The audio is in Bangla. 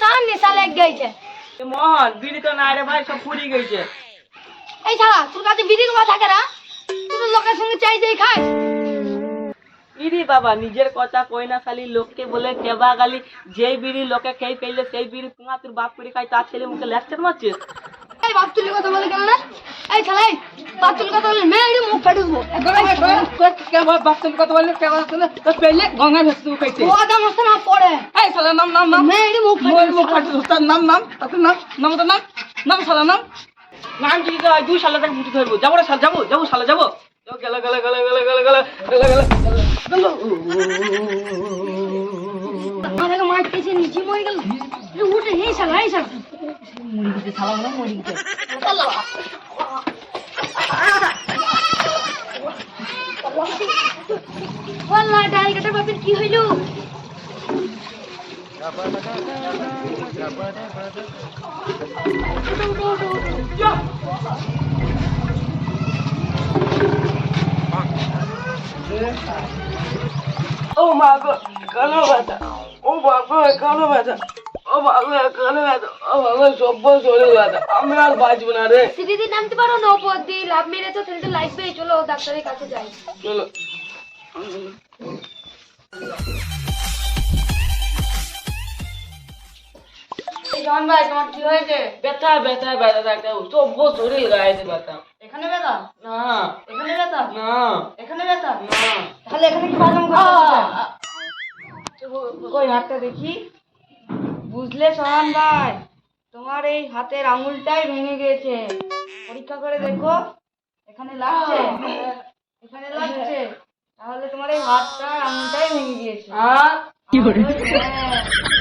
সার নেশা লেগ গেছে মোহন বিড়ি তো না রে ভাই সব পুরি গেছে এই শালা তোর কাছে বিড়ি কমা থাকে না? তুই তো লোকের সঙ্গে চাই যাই খাস। ইরি বাবা নিজের কথা কই না খালি লোককে বলে কেবা গালি। যেই বিড়ি লোকে খেয়ে পেলে সেই বিড়ি পুঙা তোর বাপ করে খাই তার ছেলে মুখে লেকচার মারছিস এই বাপ তুলি কথা বলে কেন না এই শালা এই বাপ তুলি কথা বলে মেয়ে মুখ ফেটে দেবো। বাচ্চার কথা তো পেলে গঙ্গা ভেসে খাইছে ও আদা মস্ত না পড়ে এই শালা নাম নাম নাম। মেয়ে মুখ মোর মুখ ফেটে ফাটে তার নাম নাম তার নাম নাম তো নাম নাম শালা নাম। নাম কি কয় দুই সালে তাকে মুঠি ধরবো। যাব রে শালা যাব যাব শালা যাব। গেল গেল গেল গেল গেল গেল গেল গেল গেল। আমাকে মার নিচে মরে গেল। উঠে এই শালা এই শালা। মরি গেছে শালা গেছে। ডাল কাটার বাপের কি হইল? ও মা গো কালো ব্যথা। ও বাবা কালো ব্যথা। ও বাবা কালো ব্যথা। ও বাবা সব্য শরীর ব্যথা। আমি আর বাঁচবো না রে। সিঁড়ি নামতে পারো না ওপর দিয়ে লাভ মেরেছো তাহলে তো লাইফ পেয়ে চলো ডাক্তারের কাছে যাই। চলো। জন ভাই তোমার কি হয়েছে? ব্যথা ব্যথা শরীর এখানে ব্যথা? না। এখানে ব্যথা? না। এখানে ব্যথা? না। তাহলে এখানে কি বাদাম কই হাতটা দেখি? বুঝলে সোহান ভাই? তোমার এই হাতের আঙুলটাই ভেঙে গেছে। পরীক্ষা করে দেখো। এখানে লাগছে? হাতটা আঙুলটাই ভেঙে দিয়েছে। আর? কি করে? হ্যাঁ।